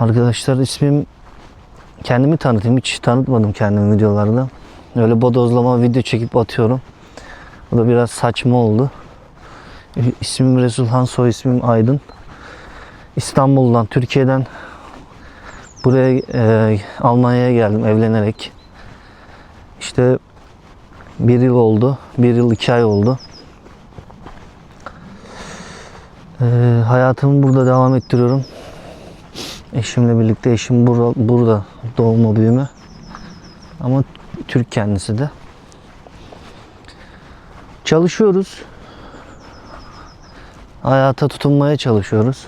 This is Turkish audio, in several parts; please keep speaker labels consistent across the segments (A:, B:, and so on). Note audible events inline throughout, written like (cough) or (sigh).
A: Arkadaşlar ismim kendimi tanıtayım. Hiç tanıtmadım kendimi videolarda. Öyle bodozlama video çekip atıyorum. Bu da biraz saçma oldu. İsmim Resulhan, soy ismim Aydın. İstanbul'dan, Türkiye'den buraya e, Almanya'ya geldim evlenerek. İşte bir yıl oldu. Bir yıl iki ay oldu. E, hayatımı burada devam ettiriyorum. Eşimle birlikte eşim bura, burada doğma büyüme. Ama Türk kendisi de. Çalışıyoruz. Hayata tutunmaya çalışıyoruz.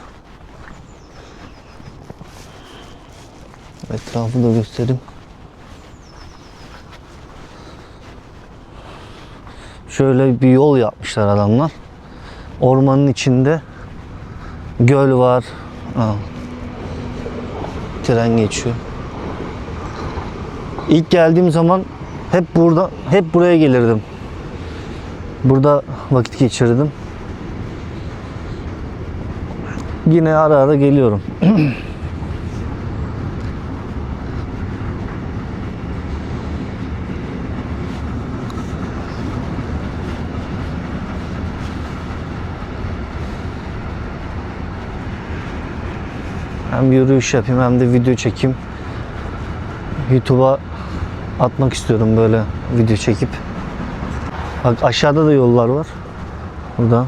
A: Etrafı da göstereyim. Şöyle bir yol yapmışlar adamlar. Ormanın içinde göl var. Tren geçiyor. İlk geldiğim zaman hep burada hep buraya gelirdim. Burada vakit geçirdim. Yine ara ara geliyorum. (clears throat) Hem yürüyüş yapayım hem de video çekeyim. YouTube'a atmak istiyorum böyle video çekip. Bak aşağıda da yollar var. Burada.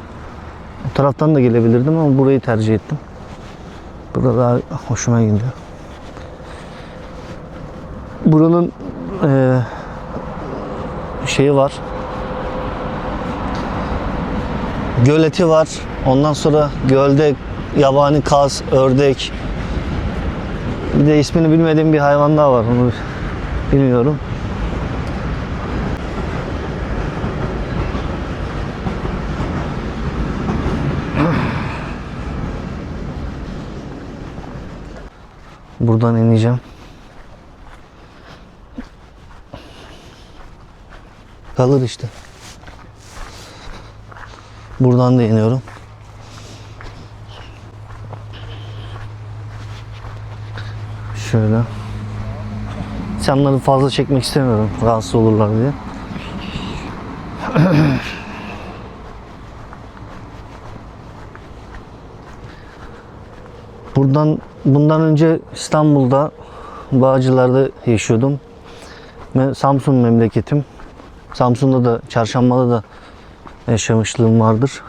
A: O taraftan da gelebilirdim ama burayı tercih ettim. Burada daha hoşuma gidiyor. Buranın eee şeyi var. Göleti var. Ondan sonra gölde yabani kaz, ördek. Bir de ismini bilmediğim bir hayvan daha var. Onu bilmiyorum. Buradan ineceğim. Kalır işte. Buradan da iniyorum. Şöyle. İnsanları fazla çekmek istemiyorum. Rahatsız olurlar diye. Buradan bundan önce İstanbul'da Bağcılar'da yaşıyordum. Samsun memleketim. Samsun'da da Çarşamba'da da yaşamışlığım vardır.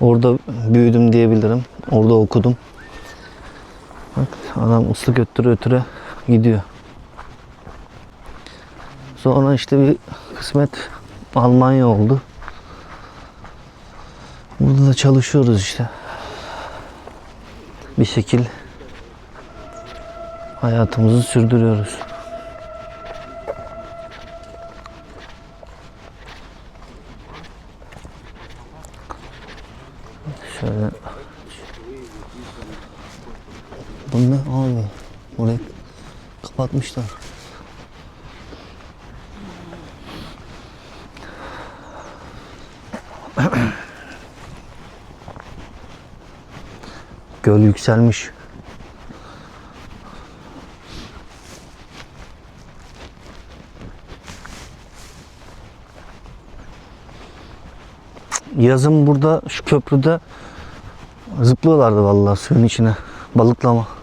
A: Orada büyüdüm diyebilirim. Orada okudum. Bak adam ıslık öttüre öttüre gidiyor. Sonra işte bir kısmet Almanya oldu. Burada da çalışıyoruz işte. Bir şekil hayatımızı sürdürüyoruz. Şöyle Bu ne abi? Burayı kapatmışlar. (clears throat) Göl yükselmiş. Yazın burada şu köprüde zıplıyorlardı vallahi suyun içine. Balıklama.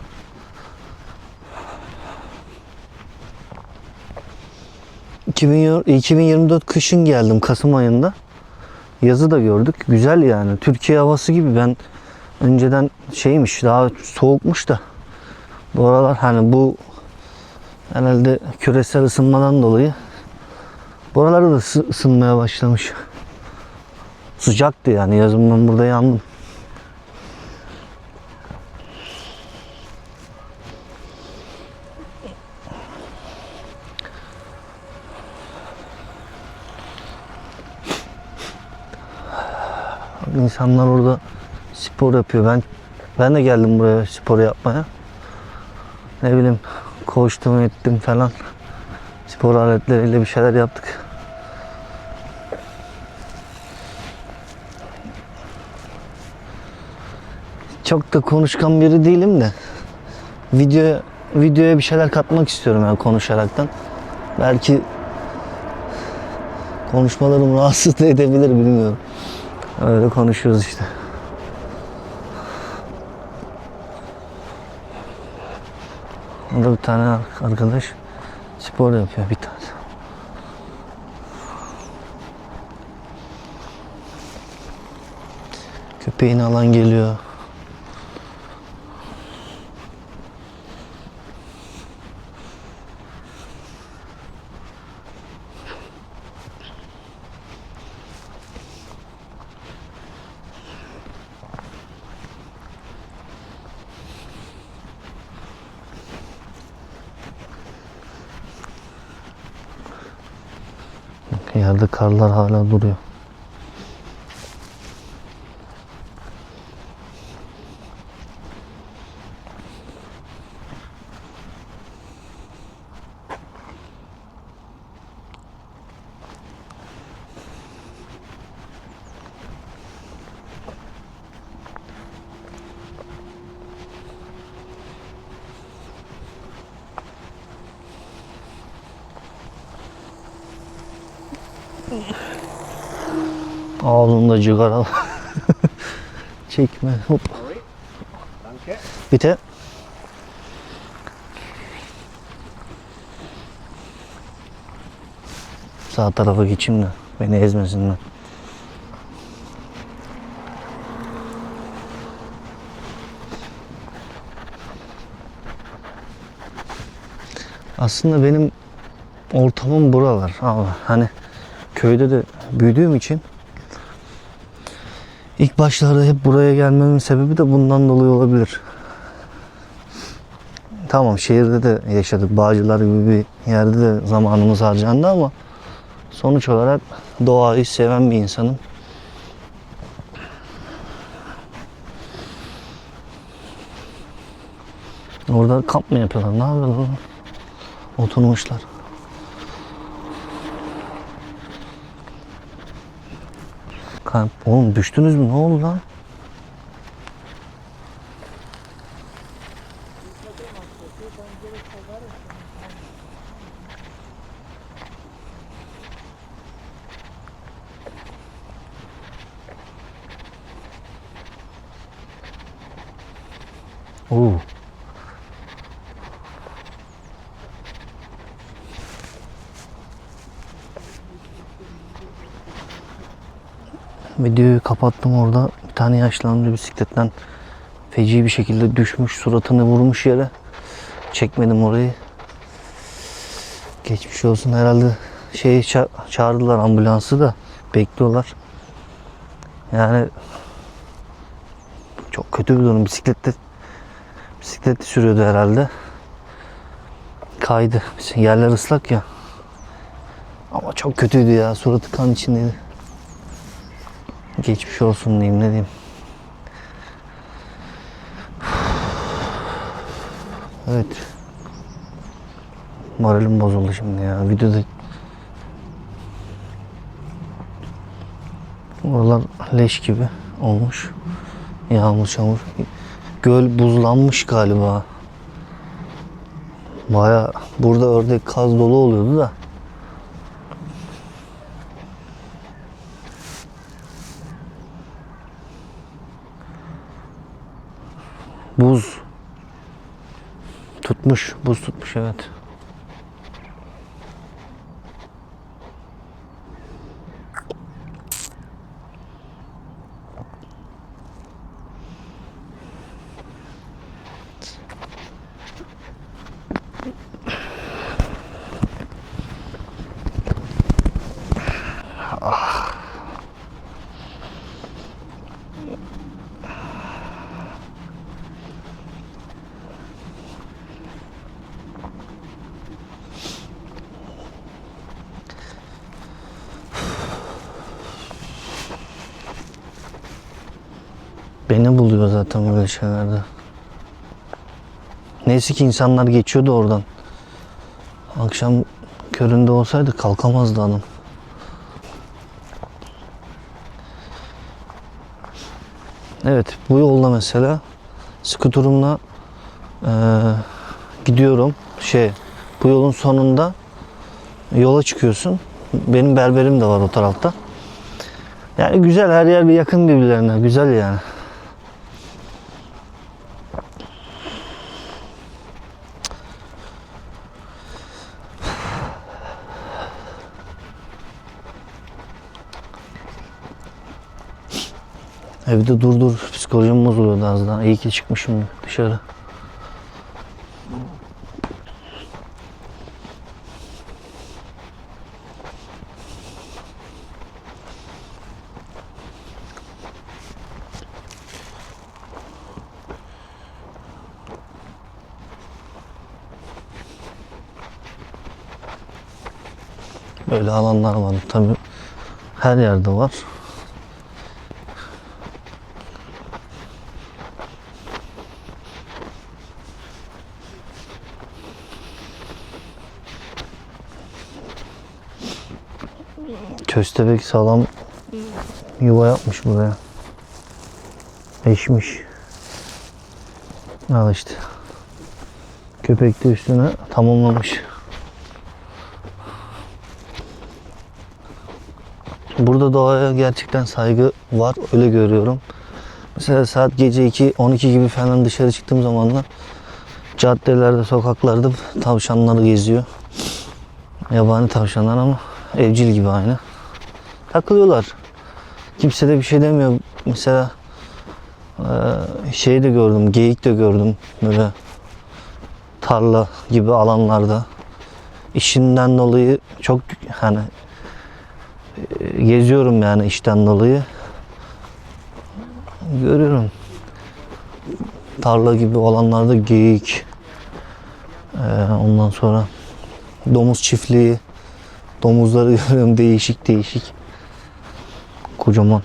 A: 2024 kışın geldim Kasım ayında. Yazı da gördük. Güzel yani. Türkiye havası gibi ben önceden şeymiş daha soğukmuş da bu aralar hani bu herhalde küresel ısınmadan dolayı buralarda da ısı- ısınmaya başlamış. Sıcaktı yani yazın ben burada yandım. İnsanlar orada spor yapıyor. Ben ben de geldim buraya spor yapmaya. Ne bileyim koştum ettim falan. Spor aletleriyle bir şeyler yaptık. Çok da konuşkan biri değilim de video videoya bir şeyler katmak istiyorum yani konuşaraktan. Belki konuşmalarım (laughs) rahatsız edebilir bilmiyorum. Öyle konuşuyoruz işte. Orada bir tane arkadaş spor yapıyor bir tane. Köpeğini alan geliyor. Yerde karlar hala duruyor. Ağzında cigara. (laughs) Çekme. Hop. Bitte. Sağ tarafa geçeyim de beni ezmesinler. Aslında benim ortamım buralar ama hani köyde de büyüdüğüm için ilk başlarda hep buraya gelmemin sebebi de bundan dolayı olabilir. Tamam şehirde de yaşadık. Bağcılar gibi bir yerde de zamanımız harcandı ama sonuç olarak doğayı seven bir insanım. Orada kamp mı yapıyorlar? Ne yapıyorlar? Oturmuşlar. Kamp. Oğlum düştünüz mü? Ne oldu lan? Oo. Videoyu kapattım orada. Bir tane yaşlı bisikletten feci bir şekilde düşmüş. Suratını vurmuş yere. Çekmedim orayı. Geçmiş olsun herhalde şey ça- çağırdılar ambulansı da bekliyorlar. Yani çok kötü bir durum. Bisiklette bisikleti sürüyordu herhalde. Kaydı. Yerler ıslak ya. Ama çok kötüydü ya. Suratı kan içindeydi. Geçmiş olsun diyeyim ne diyeyim. Evet. Moralim bozuldu şimdi ya. Videoda Oralar leş gibi olmuş. Yağmur çamur. Göl buzlanmış galiba. Baya burada ördek kaz dolu oluyordu da. Buz tutmuş, buz tutmuş evet. Beni buluyor zaten böyle şeylerde. Neyse ki insanlar geçiyordu oradan. Akşam köründe olsaydı kalkamazdı adam. Evet bu yolda mesela skuturumla eee, gidiyorum. Şey bu yolun sonunda yola çıkıyorsun. Benim berberim de var o tarafta. Yani güzel her yer bir yakın birbirlerine. Güzel yani. Evde dur dur psikolojim bozuluyordu az daha. İyi ki çıkmışım dışarı. Böyle alanlar var. Tabii her yerde var. Köstebek sağlam yuva yapmış buraya. Eşmiş. Al işte. Köpek de üstüne tamamlamış. Burada doğaya gerçekten saygı var. Öyle görüyorum. Mesela saat gece 2 12 gibi falan dışarı çıktığım zaman da caddelerde, sokaklarda tavşanları geziyor. Yabani tavşanlar ama evcil gibi aynı. Takılıyorlar. Kimse de bir şey demiyor. Mesela şey de gördüm, geyik de gördüm böyle tarla gibi alanlarda. İşinden dolayı çok hani e, geziyorum yani işten dolayı. Görüyorum. Tarla gibi alanlarda geyik. Eee, ondan sonra domuz çiftliği. Domuzları (laughs) görüyorum değişik değişik. Kocaman.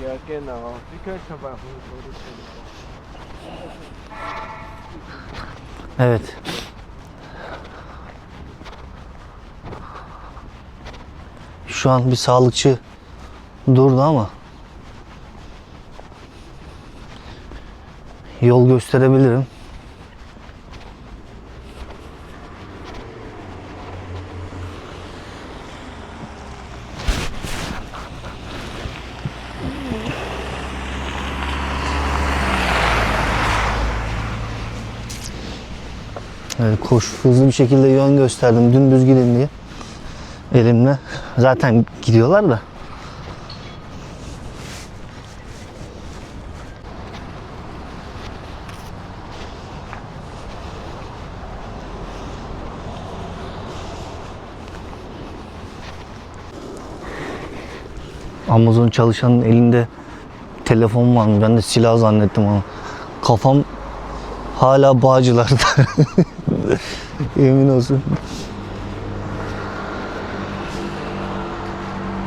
B: Ja, genau. Die könnt ihr aber
A: Evet. Şu an bir sağlıkçı durdu ama yol gösterebilirim. Evet, koş hızlı bir şekilde yön gösterdim dümdüz gidin diye elimle. Zaten gidiyorlar da. Amazon çalışanın elinde telefon varmış. Ben de silah zannettim onu. Kafam hala bağcılarda. (laughs) Emin olsun.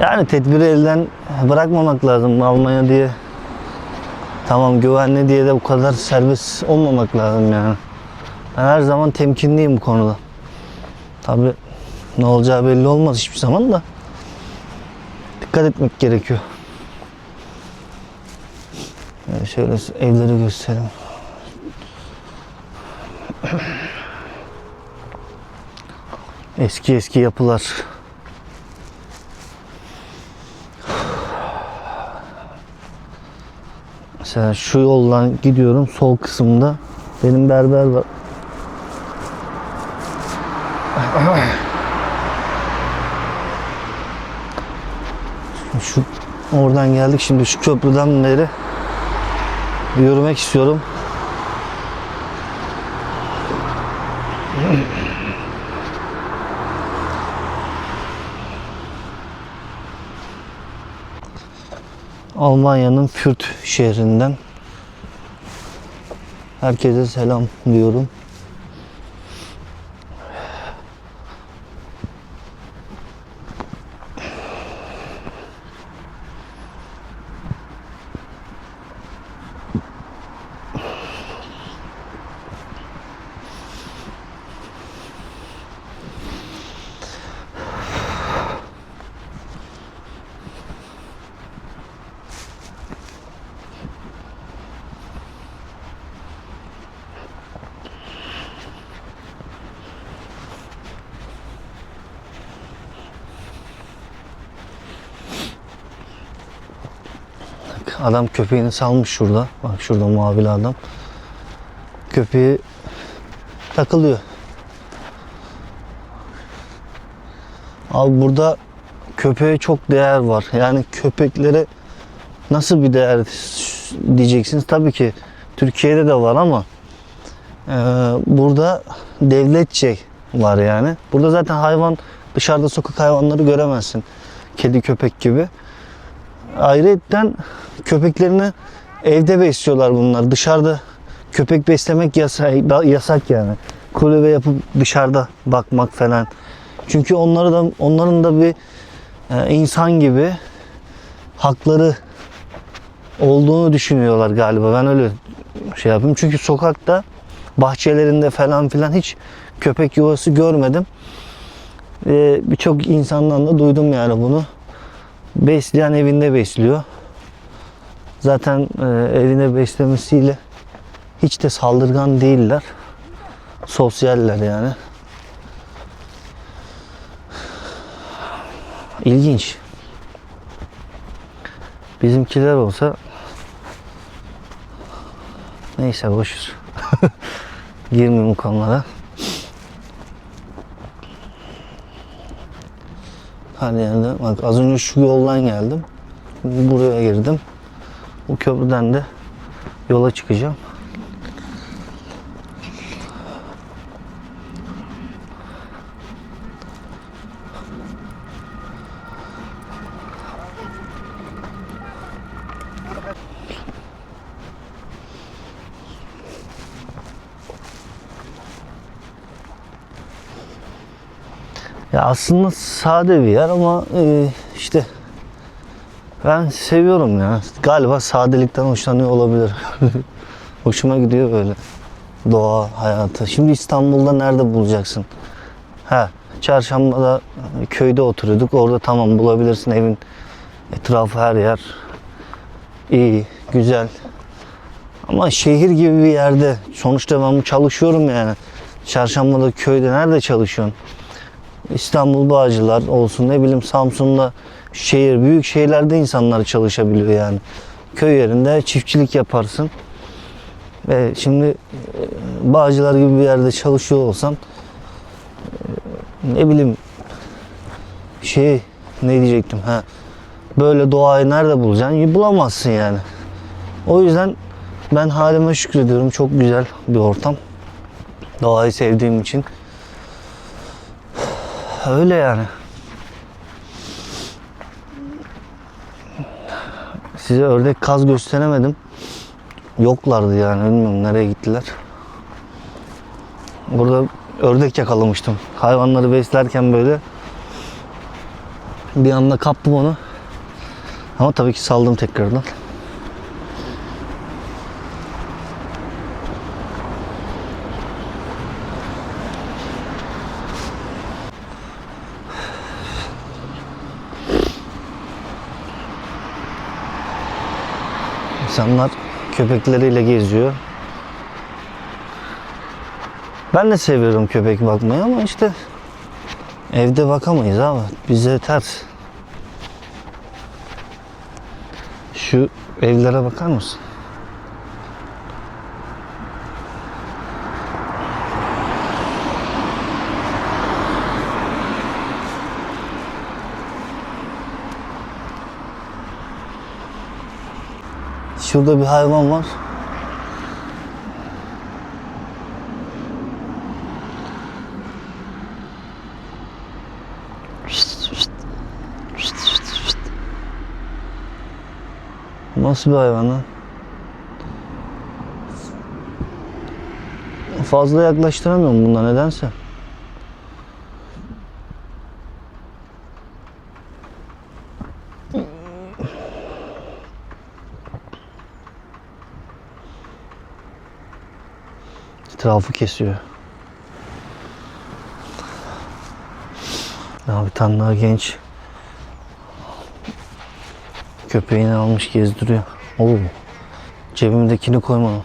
A: Yani tedbiri elden bırakmamak lazım Almanya diye. Tamam güvenli diye de bu kadar serbest olmamak lazım yani. Ben her zaman temkinliyim bu konuda. Tabi ne olacağı belli olmaz hiçbir zaman da. Dikkat etmek gerekiyor. Yani şöyle evleri göstereyim. Eski eski yapılar. Mesela şu yoldan gidiyorum sol kısımda benim berber var. Şu oradan geldik şimdi şu köprüden beri yürümek istiyorum. Almanya'nın Fürt şehrinden herkese selam diyorum. Adam köpeğini salmış şurada. Bak şurada mavili adam. Köpeği takılıyor. Abi burada köpeğe çok değer var. Yani köpeklere nasıl bir değer diyeceksiniz. Tabii ki Türkiye'de de var ama e, burada devletçe var yani. Burada zaten hayvan dışarıda sokak hayvanları göremezsin. Kedi köpek gibi. Ayrıca köpeklerini evde besliyorlar bunlar. Dışarıda köpek beslemek yasak, yasak yani. Kulübe yapıp dışarıda bakmak falan. Çünkü onları da onların da bir e, insan gibi hakları olduğunu düşünüyorlar galiba. Ben öyle şey yapayım. Çünkü sokakta bahçelerinde falan filan hiç köpek yuvası görmedim. Ee, Birçok insandan da duydum yani bunu. Besleyen evinde besliyor. Zaten e, evine beslemesiyle hiç de saldırgan değiller. Sosyaller yani. İlginç. Bizimkiler olsa neyse boşuz. (laughs) Girmeyeyim konulara. Her yerde bak az önce şu yoldan geldim. Buraya girdim. Bu köprüden de yola çıkacağım. Ya aslında sade bir yer ama e, işte ben seviyorum ya. Galiba sadelikten hoşlanıyor olabilir. (laughs) Hoşuma gidiyor böyle. Doğa hayatı. Şimdi İstanbul'da nerede bulacaksın? Ha, çarşambada köyde oturuyorduk. Orada tamam bulabilirsin evin etrafı her yer. iyi, güzel. Ama şehir gibi bir yerde sonuçta ben çalışıyorum yani. Çarşambada köyde nerede çalışıyorsun? İstanbul Bağcılar olsun ne bileyim Samsun'da şehir büyük şehirlerde insanlar çalışabiliyor yani. Köy yerinde çiftçilik yaparsın. Ve şimdi e, Bağcılar gibi bir yerde çalışıyor olsan e, ne bileyim şey ne diyecektim ha böyle doğayı nerede bulacaksın? Bulamazsın yani. O yüzden ben halime şükrediyorum. Çok güzel bir ortam. Doğayı sevdiğim için. Öyle yani. Size ördek kaz gösteremedim. Yoklardı yani bilmiyorum nereye gittiler. Burada ördek yakalamıştım. Hayvanları beslerken böyle bir anda kaptım onu. Ama tabii ki saldım tekrardan. İnsanlar köpekleriyle geziyor. Ben de seviyorum köpek bakmayı ama işte evde bakamayız abi. Bize ters. Şu evlere bakar mısın? Şurada bir hayvan var. Nasıl bir hayvan lan? Fazla yaklaştıramıyorum bunda nedense. Etrafı kesiyor. Ya bir daha genç köpeğini almış gezdiriyor. Oo. Cebimdekini koymadım.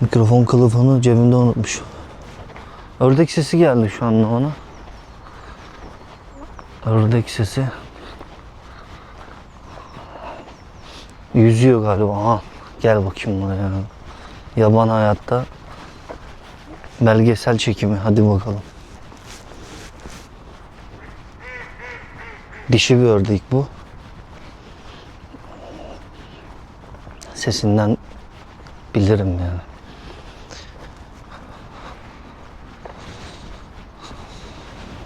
A: Mikrofon kılıfını cebimde unutmuş. Ördek sesi geldi şu anda bana. Ördek sesi. Yüzüyor galiba. Aha, gel bakayım buraya. Yaban hayatta belgesel çekimi. Hadi bakalım. Dişi bir ördek bu. Sesinden bilirim yani.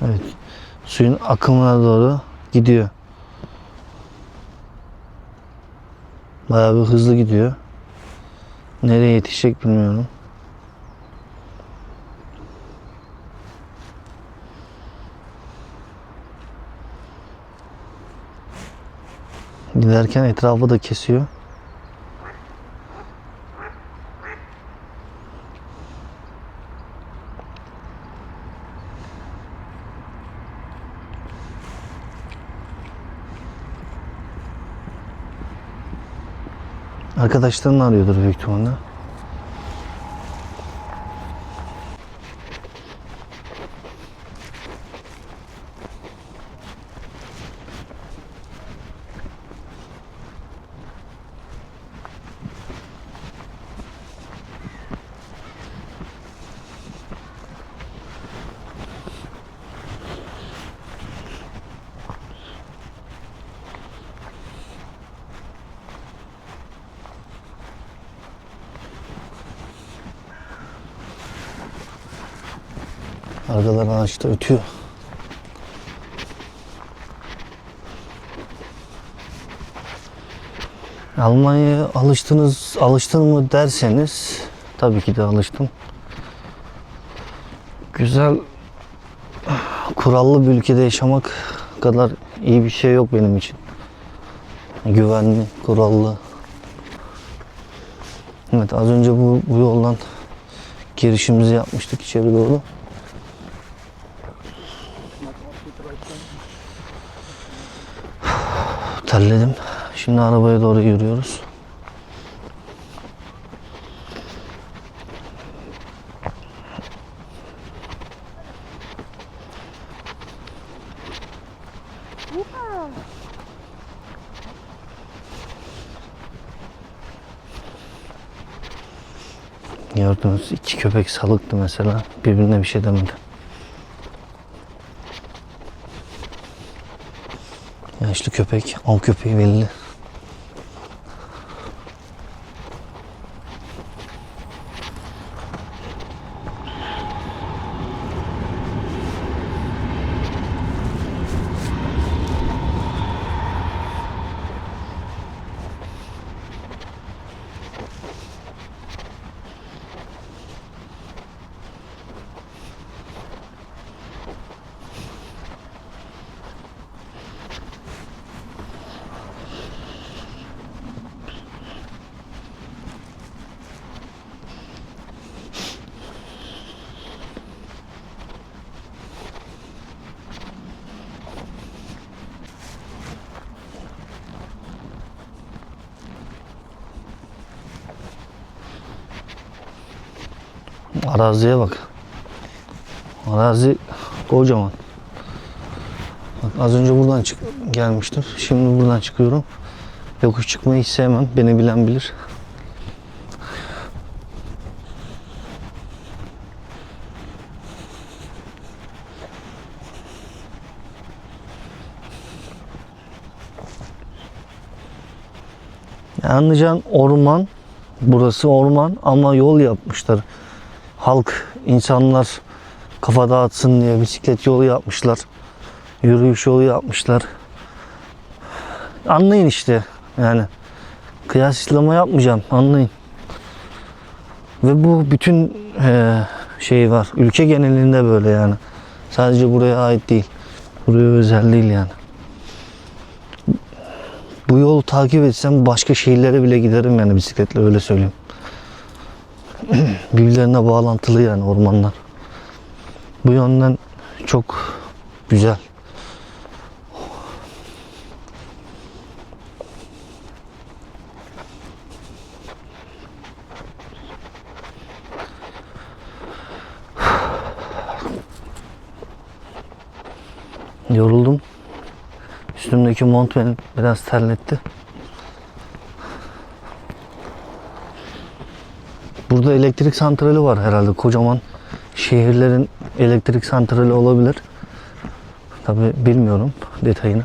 A: Evet. Suyun akımına doğru gidiyor. Bayağı bir hızlı gidiyor. Nereye yetişecek bilmiyorum. Giderken etrafı da kesiyor. Arkadaşlarını arıyordur büyük ihtimalle. Arkadan ağaçta ötüyor. Almanya'ya alıştınız, alıştın mı derseniz tabii ki de alıştım. Güzel, kurallı bir ülkede yaşamak kadar iyi bir şey yok benim için. Güvenli, kurallı. Evet az önce bu, bu yoldan girişimizi yapmıştık içeri doğru. Terledim. Şimdi arabaya doğru yürüyoruz. Gördüğünüz iki köpek salıktı mesela. Birbirine bir şey demedi. Yaşlı köpek, av köpeği belli. Araziye bak. Arazi kocaman. Bak az önce buradan çık gelmiştim. Şimdi buradan çıkıyorum. Yokuş çıkmayı hiç sevmem. Beni bilen bilir. Ya Anlayacağın orman. Burası orman ama yol yapmışlar. Halk, insanlar kafa dağıtsın diye bisiklet yolu yapmışlar. Yürüyüş yolu yapmışlar. Anlayın işte. Yani kıyaslama yapmayacağım anlayın. Ve bu bütün eee şey var. Ülke genelinde böyle yani. Sadece buraya ait değil. Buraya özel değil yani. Bu yolu takip etsem başka şehirlere bile giderim yani bisikletle öyle söyleyeyim. (clears throat) Birbirlerine bağlantılı yani ormanlar. Bu yönden çok güzel. (sighs) Yoruldum. Üstümdeki mont beni biraz terletti. Burada elektrik santrali var herhalde. Kocaman şehirlerin elektrik santrali olabilir. Tabi bilmiyorum detayını.